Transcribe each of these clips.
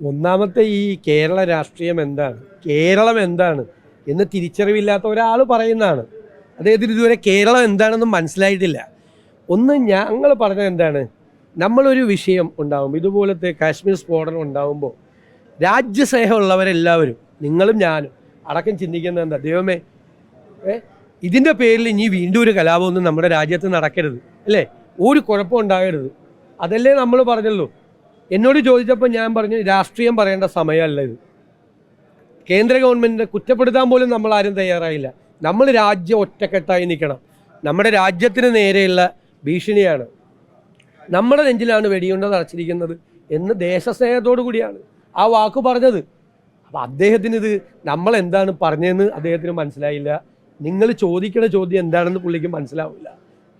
ഒന്നാമത്തെ ഈ കേരള രാഷ്ട്രീയം എന്താണ്? കേരളം എന്താണ്? എന്ന് തിരിച്ചറിവില്ലാത്ത ഒരാൾ പറയുന്നതാണ്. അദ്ദേഹത്തിന് ഇതുവരെ കേരളം എന്താണെന്ന് മനസ്സിലായിട്ടില്ല. ഒന്ന് ഞങ്ങൾ പറഞ്ഞത് എന്താണ്? നമ്മളൊരു വിഷയം ഉണ്ടാകും ഇതുപോലത്തെ കാശ്മീർ സ്ഫോടനം ഉണ്ടാകുമ്പോൾ രാജ്യസ്നേഹമുള്ളവരെല്ലാവരും നിങ്ങളും ഞാനും അടക്കം ചിന്തിക്കുന്നത് എന്താ? ദൈവമേ ഇതിന്റെ പേരിൽ ഇനി വീണ്ടും ഒരു കലാപമൊന്നും നമ്മുടെ രാജ്യത്ത് നടക്കരുത് അല്ലേ? ഒരു കുഴപ്പം ഉണ്ടാകരുത്. അതല്ലേ നമ്മൾ പറഞ്ഞല്ലോ എന്നോട് ചോദിച്ചപ്പോൾ ഞാൻ പറഞ്ഞു രാഷ്ട്രീയം പറയേണ്ട സമയമല്ല ഇത്. കേന്ദ്ര ഗവൺമെന്റിനെ കുറ്റപ്പെടുത്താൻ പോലും നമ്മൾ ആരും തയ്യാറായില്ല. നമ്മൾ രാജ്യം ഒറ്റക്കെട്ടായി നിൽക്കണം. നമ്മുടെ രാജ്യത്തിന് നേരെയുള്ള ഭീഷണിയാണ്. നമ്മുടെ നെഞ്ചിലാണ് വെടിയുണ്ട നിറച്ചിരിക്കുന്നത് എന്ന് ദേശസ്നേഹത്തോടു കൂടിയാണ് ആ വാക്ക് പറഞ്ഞത്. അപ്പോൾ അദ്ദേഹത്തിന് ഇത് നമ്മൾ എന്താണ് പറഞ്ഞതെന്ന് അദ്ദേഹത്തിന് മനസ്സിലായില്ല. നിങ്ങൾ ചോദിക്കുന്ന ചോദ്യം എന്താണെന്ന് പുള്ളിക്ക് മനസ്സിലാവില്ല.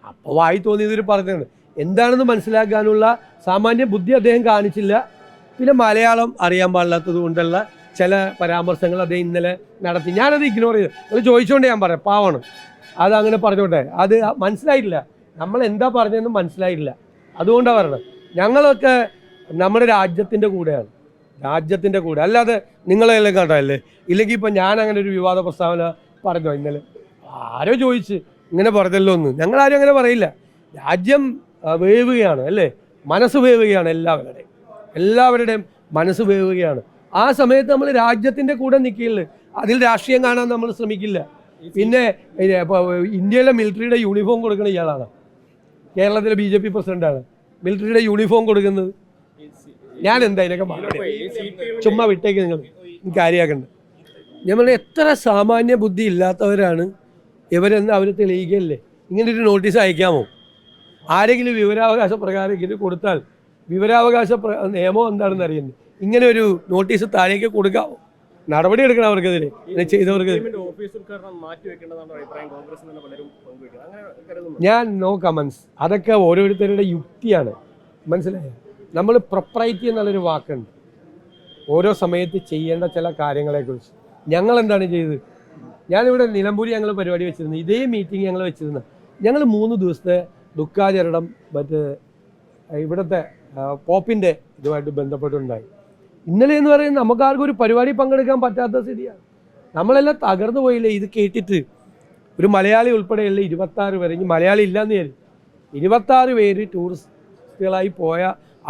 അപ്പോൾ വായി തോന്നിയതൊരു പറഞ്ഞതാണ്. എന്താണെന്ന് മനസ്സിലാക്കാനുള്ള സാമാന്യ ബുദ്ധി അദ്ദേഹം കാണിച്ചില്ല. പിന്നെ മലയാളം അറിയാൻ പാടില്ലാത്തത് കൊണ്ടുള്ള ചില പരാമർശങ്ങൾ അദ്ദേഹം ഇന്നലെ നടത്തി. ഞാനത് ഇഗ്നോർ ചെയ്തു. അത് ചോദിച്ചുകൊണ്ട് ഞാൻ പറയാം. പാവാണ്. അത് അങ്ങനെ പറഞ്ഞോട്ടെ. അത് മനസ്സിലായിട്ടില്ല. നമ്മൾ എന്താ പറഞ്ഞതെന്ന് മനസ്സിലായിട്ടില്ല. അതുകൊണ്ടാണ് പറയുന്നത് ഞങ്ങളൊക്കെ നമ്മുടെ രാജ്യത്തിന്റെ കൂടെയാണ്. രാജ്യത്തിന്റെ കൂടെ. അല്ലാതെ നിങ്ങളെല്ലാം കണ്ടല്ലേ ഇല്ലെങ്കിൽ ഇപ്പം ഞാൻ അങ്ങനെ ഒരു വിവാദ പ്രസ്താവന പറഞ്ഞോ ഇന്നലെ? ആരോ ചോദിച്ച് ഇങ്ങനെ പറഞ്ഞല്ലോ ഒന്ന് ഞങ്ങളാരും അങ്ങനെ പറയില്ല. രാജ്യം വേവുകയാണ് അല്ലേ? മനസ്സ് വേവുകയാണ് എല്ലാവരുടെയും. എല്ലാവരുടെയും മനസ്സ് വേവുകയാണ്. ആ സമയത്ത് നമ്മൾ രാജ്യത്തിന്റെ കൂടെ നിൽക്കില്ല. അതിൽ രാഷ്ട്രീയം കാണാൻ നമ്മൾ ശ്രമിക്കില്ല. പിന്നെ ഇന്ത്യയിലെ മിലിറ്ററിയുടെ യൂണിഫോം കൊടുക്കുന്ന ഇയാളാണ്. കേരളത്തിലെ ബി ജെ പി പ്രസിഡന്റാണ്. മിലിറ്ററിയുടെ യൂണിഫോം കൊടുക്കുന്നത്. ഞാൻ എന്താ ഇതിനൊക്കെ ചുമ്മാ വിട്ടേക്ക് നിങ്ങൾ. കാര്യമാക്കണ്ട. നമ്മൾ എത്ര സാമാന്യ ബുദ്ധി ഇല്ലാത്തവരാണ് ഇവരെന്ന് അവർ തെളിയിക്കല്ലേ? ഇങ്ങനെ ഒരു നോട്ടീസ് അയക്കാമോ? ആരെങ്കിലും വിവരാവകാശ പ്രകാരം ഇങ്ങനെ കൊടുത്താൽ വിവരാവകാശ നിയമം എന്താണെന്ന് അറിയുന്നത് ഇങ്ങനെ ഒരു നോട്ടീസ് താഴേക്ക് കൊടുക്കാമോ നടപടി എടുക്കണം അവർക്കെതിരെ. ചെയ്തവർക്ക് ഞാൻ നോ കമൻസ് അതൊക്കെ ഓരോരുത്തരുടെ യുക്തിയാണ്. മനസ്സിലായോ? നമ്മൾ പ്രൊപ്രൈറ്റി എന്നുള്ളൊരു വാക്കുണ്ട്. ഓരോ സമയത്ത് ചെയ്യേണ്ട ചില കാര്യങ്ങളെക്കുറിച്ച്. ഞങ്ങൾ എന്താണ് ചെയ്തത്? ഞാനിവിടെ നിലമ്പൂരി ഞങ്ങൾ പരിപാടി വെച്ചിരുന്നു. ഇതേ മീറ്റിംഗ് ഞങ്ങൾ വെച്ചിരുന്നു. ഞങ്ങൾ മൂന്ന് ദിവസത്തെ ദുഃഖാചരണം മറ്റ് ഇവിടുത്തെ പോപ്പിന്റെ ഇതുമായിട്ട് ബന്ധപ്പെട്ടുണ്ടായി. ഇന്നലെ എന്ന് പറയുന്നത് നമുക്കാർക്കും ഒരു പരിപാടി പങ്കെടുക്കാൻ പറ്റാത്ത സ്ഥിതിയാണ്. നമ്മളെല്ലാം തകർന്നു പോയില്ലേ? ഇത് കേട്ടിട്ട് ഒരു മലയാളി ഉൾപ്പെടെയുള്ള ഇരുപത്താറ് പേര്? ഇനി മലയാളി ഇല്ലാന്ന് കരുതി. ഇരുപത്താറ് പേര് ടൂറിസ്റ്റുകളായി പോയ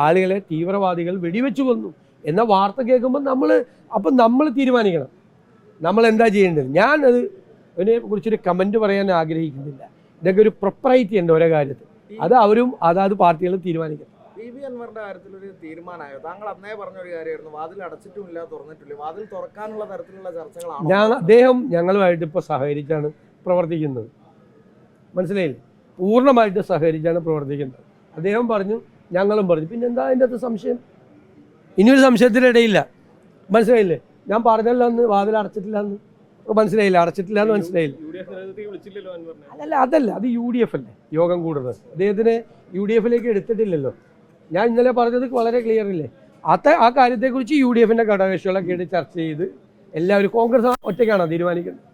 ആളുകളെ തീവ്രവാദികൾ വെടിവെച്ചു കൊന്നു എന്ന വാർത്ത കേൾക്കുമ്പോൾ നമ്മൾ അപ്പം നമ്മൾ തീരുമാനിക്കണം. നമ്മൾ എന്താ ചെയ്യേണ്ടത്? ഞാൻ അത് അതിനെ കുറിച്ചൊരു കമന്റ് പറയാൻ ആഗ്രഹിക്കുന്നില്ല. ഇതൊക്കെ ഒരു പ്രൊപ്പറൈറ്റി ഉണ്ട് ഓരോ കാര്യത്തിൽ. അത് അവരും അതാത് പാർട്ടികൾ തീരുമാനിക്കണം പി വി അൻവറിന്റെ കാര്യത്തിൽ ഒരു തീരുമാനമായോ? താങ്കൾ അന്നേ പറഞ്ഞ ഒരു കാര്യമായിരുന്നു വാതിൽ അടച്ചിട്ടുമില്ല തുറന്നിട്ടില്ല. വാതിൽ തുറക്കാനുള്ള തരത്തിലുള്ള ചർച്ചകളാണ്? ഞാൻ അദ്ദേഹം ഞങ്ങളുമായിട്ട് ഇപ്പോൾ സഹകരിച്ചാണ് പ്രവർത്തിക്കുന്നത്. മനസ്സിലായില്ലേ? പൂർണമായിട്ട് സഹകരിച്ചാണ് പ്രവർത്തിക്കുന്നത്. അദ്ദേഹം പറഞ്ഞു ഞങ്ങളും പറഞ്ഞു. പിന്നെ എന്താ അതിന്റെ അകത്ത് സംശയം? ഇനിയൊരു സംശയത്തിനിടയില്ല. മനസ്സിലായില്ലേ? ഞാൻ പറഞ്ഞല്ലോ അന്ന് വാതിൽ അടച്ചിട്ടില്ല എന്ന് മനസ്സിലായില്ല അടച്ചിട്ടില്ല എന്ന് മനസ്സിലായില്ല അല്ലല്ല അതല്ല അത് യു ഡി എഫ് അല്ലേ? യോഗം കൂടുന്നത്. അദ്ദേഹത്തിനെ യു ഡി എഫിലേക്ക് എടുത്തിട്ടില്ലല്ലോ. ഞാൻ ഇന്നലെ പറഞ്ഞത് വളരെ ക്ലിയർ ഇല്ലേ? അത്ത ആ കാര്യത്തെക്കുറിച്ച് യു ഡി എഫിന്റെ ഘടകകക്ഷികളൊക്കെ ആയിട്ട് ചർച്ച ചെയ്ത് എല്ലാവരും കോൺഗ്രസ് ഒറ്റയ്ക്കാണോ തീരുമാനിക്കുന്നത്?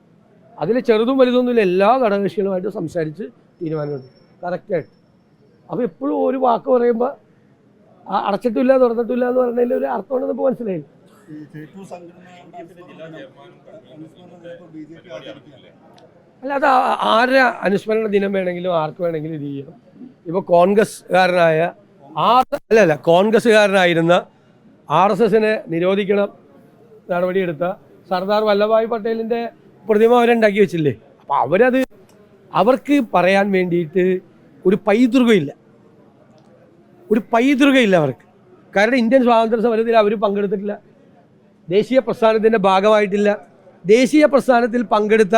അതിൽ ചെറുതും വലുതൊന്നുമില്ല എല്ലാ ഘടകകക്ഷികളുമായിട്ട് സംസാരിച്ച് തീരുമാനമുണ്ട് കറക്റ്റായിട്ട് അപ്പോൾ എപ്പോഴും ഒരു വാക്ക് പറയുമ്പോൾ അടച്ചിട്ടില്ല തുറന്നിട്ടില്ല എന്ന് പറഞ്ഞതിൽ ഒരു അർത്ഥമുണ്ടെന്ന് ഇപ്പോൾ മനസ്സിലായി ഈ അല്ല അത് ആരുടെ അനുസ്മരണ ദിനം വേണമെങ്കിലും ആർക്ക് വേണമെങ്കിലും ഇത് ചെയ്യാം. ഇപ്പോൾ കോൺഗ്രസ്സുകാരനായ ആർ അല്ല അല്ല കോൺഗ്രസ്സുകാരനായിരുന്ന ആർ എസ് എസിനെ നിരോധിക്കണം നടപടിയെടുത്ത സർദാർ വല്ലഭായ് പട്ടേലിന്റെ പ്രതിമ അവരുണ്ടാക്കി വെച്ചില്ലേ? അപ്പോൾ അവരത് അവർക്ക് പറയാൻ വേണ്ടിയിട്ട് ഒരു പൈതൃകമില്ല. ഒരു പൈതൃകമില്ല അവർക്ക്. കാരണം ഇന്ത്യൻ സ്വാതന്ത്ര്യ സമരത്തിൽ അവർ പങ്കെടുത്തിട്ടില്ല. ദേശീയ പ്രസ്ഥാനത്തിന്റെ ഭാഗമായിട്ടില്ല. ദേശീയ പ്രസ്ഥാനത്തിൽ പങ്കെടുത്ത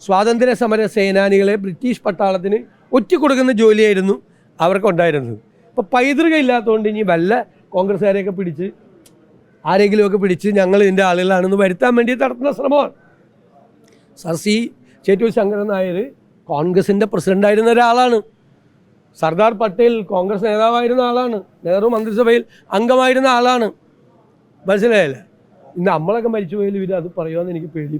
സ്വാതന്ത്ര്യ സമര സേനാനികളെ ബ്രിട്ടീഷ് പട്ടാളത്തിന് ഒറ്റിക്കൊടുക്കുന്ന ജോലിയായിരുന്നു അവർക്കുണ്ടായിരുന്നത്. അപ്പോൾ പൈതൃക ഇല്ലാത്തതുകൊണ്ട് ഇനി വല്ല കോൺഗ്രസ്സുകാരെയൊക്കെ പിടിച്ച് ആരെങ്കിലുമൊക്കെ പിടിച്ച് ഞങ്ങൾ ഇതിന്റെ ആളുകളാണെന്ന് വരുത്താൻ വേണ്ടി നടത്തുന്ന ശ്രമമാണ്. സർ സി ചേറ്റൂർ ശങ്കരൻ നായർ കോൺഗ്രസിന്റെ പ്രസിഡന്റായിരുന്ന ഒരാളാണ്. സർദാർ പട്ടേൽ കോൺഗ്രസ് നേതാവായിരുന്ന ആളാണ്. നെഹ്റു മന്ത്രിസഭയിൽ അംഗമായിരുന്ന ആളാണ്. മനസ്സിലായല്ലേ? ഇന്ന് നമ്മളൊക്കെ മരിച്ചു പോയാലും ഇവർ അത് പറയുമെന്ന് എനിക്ക് പേടി.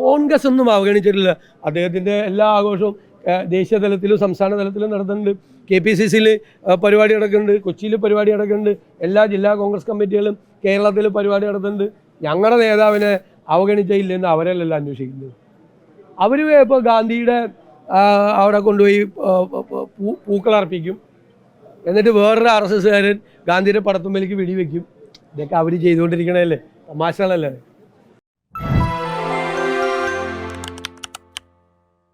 കോൺഗ്രസ് ഒന്നും അവഗണിച്ചിട്ടില്ല. അദ്ദേഹത്തിന്റെ എല്ലാ ആഘോഷവും ദേശീയ തലത്തിലും സംസ്ഥാന തലത്തിലും നടത്തുന്നുണ്ട് കെ പി സി സിയിൽ പരിപാടി നടക്കുന്നുണ്ട്. കൊച്ചിയിൽ പരിപാടി നടക്കുന്നുണ്ട്. എല്ലാ ജില്ലാ കോൺഗ്രസ് കമ്മിറ്റികളും കേരളത്തിൽ പരിപാടി നടത്തുന്നുണ്ട്. ഞങ്ങളുടെ നേതാവിനെ അവഗണിച്ചില്ലെന്ന് അവരല്ലല്ലോ അന്വേഷിക്കുന്നത്. അവർ ഇപ്പോൾ ഗാന്ധിയുടെ അവിടെ കൊണ്ടുപോയി പൂക്കളർപ്പിക്കും എന്നിട്ട് വേറൊരു ആർ എസ് എസ്സുകാരൻ ഗാന്ധിയുടെ പടത്തുമ്പിലേക്ക് വെടിവെക്കും. ഇതൊക്കെ അവർ ചെയ്തുകൊണ്ടിരിക്കണല്ലേ തമാശകളല്ലേ